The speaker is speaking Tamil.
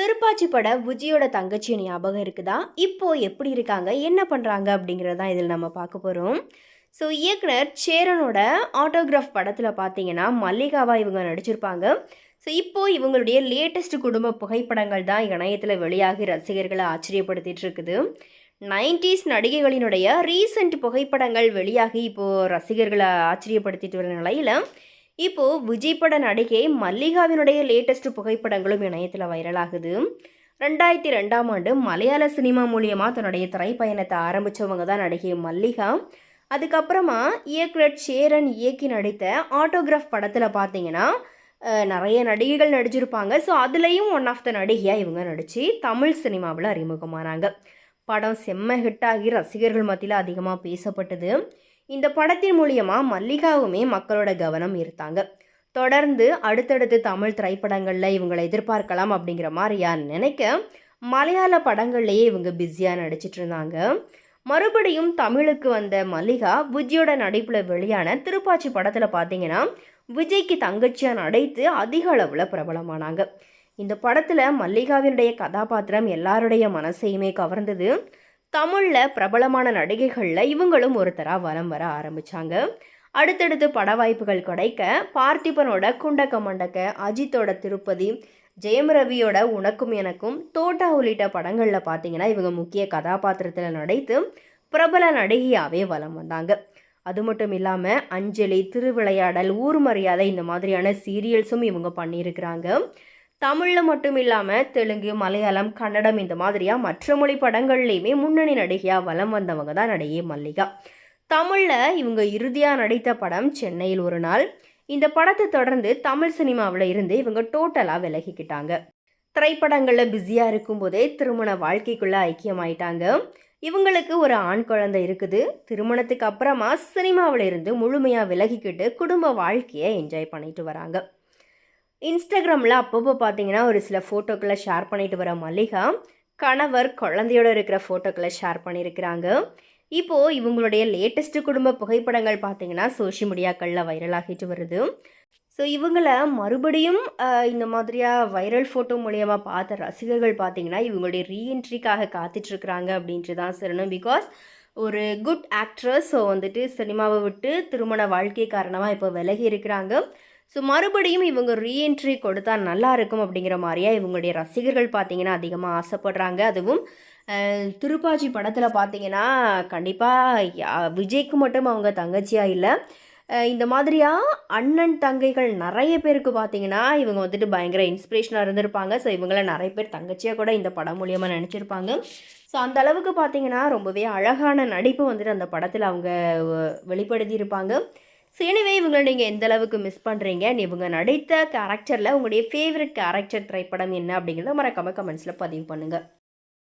திருப்பாச்சி பட விஜயோட தங்கச்சி ஞாபகம் இருக்குதா? இப்போ எப்படி இருக்காங்க? என்ன பண்ணுறாங்க அப்படிங்கிறது தான் இதில் நம்ம பார்க்க போகிறோம் ஸோ இயக்குனர் சேரனோட ஆட்டோகிராஃப் படத்தில் பார்த்தீங்கன்னா மல்லிகாவாக இவங்க நடிச்சிருப்பாங்க. ஸோ இப்போ இவங்களுடைய லேட்டஸ்ட் குடும்ப புகைப்படங்கள் தான் இணையத்தில் வெளியாகி ரசிகர்களை ஆச்சரியப்படுத்திட்டு இருக்குது. நைன்டிஸ் நடிகைகளினுடைய ரீசெண்ட் புகைப்படங்கள் வெளியாகி இப்போது ரசிகர்களை ஆச்சரியப்படுத்திட்டு வர நிலையில் இப்போது விஜய் பட நடிகை மல்லிகாவினுடைய லேட்டஸ்ட் புகைப்படங்களும் இணையத்தில் வைரலாகுது ரெண்டாயிரத்தி ரெண்டாம் ஆண்டு மலையாள சினிமா மூலியமாக தன்னுடைய திரைப்பயணத்தை ஆரம்பித்தவங்க தான் நடிகை மல்லிகா. அதுக்கப்புறமா இயக்குனர் சேரன் இயக்கி நடித்த ஆட்டோகிராஃப் படத்தில் பார்த்தீங்கன்னா நிறைய நடிகைகள் நடிச்சிருப்பாங்க. ஸோ அதுலேயும் ஒன் ஆஃப் த நடிகையாக இவங்க நடித்து தமிழ் சினிமாவில் அறிமுகமானாங்க. படம் செம்ம ஹிட்டாகி ரசிகர்கள் மத்தியில் அதிகமாக பேசப்பட்டது. இந்த படத்தின் மூலியமாக மல்லிகாவுமே மக்களோட கவனம் ஈர்த்தாங்க. தொடர்ந்து அடுத்தடுத்து தமிழ் திரைப்படங்களில் இவங்களை எதிர்பார்க்கலாம் அப்படிங்கிற மாதிரியா நினைக்க மலையாள படங்கள்லேயே இவங்க பிஸியாக நடிச்சிட்டு இருந்தாங்க. மறுபடியும் தமிழுக்கு வந்த மல்லிகா விஜயோட நடிப்பில் வெளியான திருப்பாச்சி படத்தில் பார்த்தீங்கன்னா விஜய்க்கு தங்கச்சியாக நடித்து அதிக அளவில் பிரபலமானாங்க. இந்த படத்தில் மல்லிகாவினுடைய கதாபாத்திரம் எல்லாருடைய மனசையுமே கவர்ந்தது தமிழில் பிரபலமான நடிகைகளில் இவங்களும் ஒருத்தராக வலம் வர ஆரம்பித்தாங்க அடுத்தடுத்து பட வாய்ப்புகள் கிடைக்க பார்த்திபனோட குண்டக்க மண்டக்க அஜித்தோட திருப்பதி ஜெயம் ரவியோட உனக்கும் எனக்கும் தோட்டா உள்ளிட்ட படங்களில் பார்த்தீங்கன்னா இவங்க முக்கிய கதாபாத்திரத்தில் நடித்து பிரபல நடிகையாகவே வலம் வந்தாங்க. அது மட்டும் இல்லாமல் அஞ்சலி திருவிளையாடல் ஊர் மரியாதை இந்த மாதிரியான சீரியல்ஸும் இவங்க பண்ணியிருக்கிறாங்க. தமிழில் மட்டும் இல்லாமல் தெலுங்கு மலையாளம் கன்னடம் இந்த மாதிரியாக மற்ற மொழி படங்கள்லேயுமே முன்னணி நடிகையாக வலம் வந்தவங்க தான் நடிகை மல்லிகா. தமிழில் இவங்க இறுதியாக நடித்த படம் சென்னையில் ஒரு நாள். இந்த படத்தை தொடர்ந்து தமிழ் சினிமாவில் இருந்து இவங்க டோட்டலாக விலகிக்கிட்டாங்க. திரைப்படங்களில் பிஸியாக இருக்கும்போதே திருமண வாழ்க்கைக்குள்ளே ஐக்கியமாயிட்டாங்க. இவங்களுக்கு ஒரு ஆண் குழந்தை இருக்குது. திருமணத்துக்கு அப்புறமா சினிமாவில் இருந்து முழுமையாக விலகிக்கிட்டு குடும்ப வாழ்க்கையை என்ஜாய் பண்ணிட்டு வராங்க. இன்ஸ்டாகிராமில் அப்பப்போ பார்த்தீங்கன்னா ஒரு சில ஃபோட்டோக்களை ஷேர் பண்ணிட்டு வர மல்லிகா கணவர் குழந்தையோட இருக்கிற ஃபோட்டோக்களை ஷேர் பண்ணியிருக்கிறாங்க இப்போது இவங்களுடைய லேட்டஸ்ட்டு குடும்ப புகைப்படங்கள் பார்த்தீங்கன்னா சோஷியல் மீடியாக்களில் வைரலாகிட்டு வருது. ஸோ இவங்களை மறுபடியும் இந்த மாதிரியாக வைரல் ஃபோட்டோ மூலியமாக பார்த்த ரசிகர்கள் பார்த்தீங்கன்னா இவங்களுடைய ரீஎன்ட்ரிக்காக காத்துட்ருக்குறாங்க அப்படின்ட்டு தான் சொல்லணும் பிகாஸ் ஒரு குட் ஆக்ட்ரஸ் ஸோ வந்துட்டு சினிமாவை விட்டு திருமண வாழ்க்கை காரணமாக இப்போ விலகி இருக்கிறாங்க. ஸோ மறுபடியும் இவங்க ரீஎன்ட்ரி கொடுத்தா நல்லா இருக்கும் அப்படிங்கிற மாதிரியா இவங்களுடைய ரசிகர்கள் பார்த்தீங்கன்னா அதிகமாக ஆசைப்படுறாங்க. அதுவும் அஹ், திருப்பாச்சி படத்தில் பார்த்தீங்கன்னா கண்டிப்பாக விஜய்க்கு மட்டும் அவங்க தங்கச்சியாக இல்லை. இந்த மாதிரியாக அண்ணன் தங்கைகள் நிறைய பேருக்கு பார்த்தீங்கன்னா இவங்க வந்துட்டு பயங்கர இன்ஸ்பிரேஷனாக இருந்திருப்பாங்க. ஸோ இவங்கள நிறைய பேர் தங்கச்சியாக கூட இந்த படம் மூலியமாக நினச்சிருப்பாங்க. ஸோ அந்த அளவுக்கு பார்த்தீங்கன்னா ரொம்பவே அழகான நடிப்பு வந்துட்டு அந்த படத்தில் அவங்க வெளிப்படுத்தியிருப்பாங்க. ஸோ எனவே இவங்களை நீங்கள் எந்த அளவுக்கு மிஸ் பண்ணுறீங்க இவங்க நடித்த கேரக்டரில் உங்களுடைய ஃபேவரட் கேரக்டர் திரைப்படம் என்ன அப்படிங்கிறத மறக்காமல் கமெண்ட்ஸில் பதிவு பண்ணுங்கள்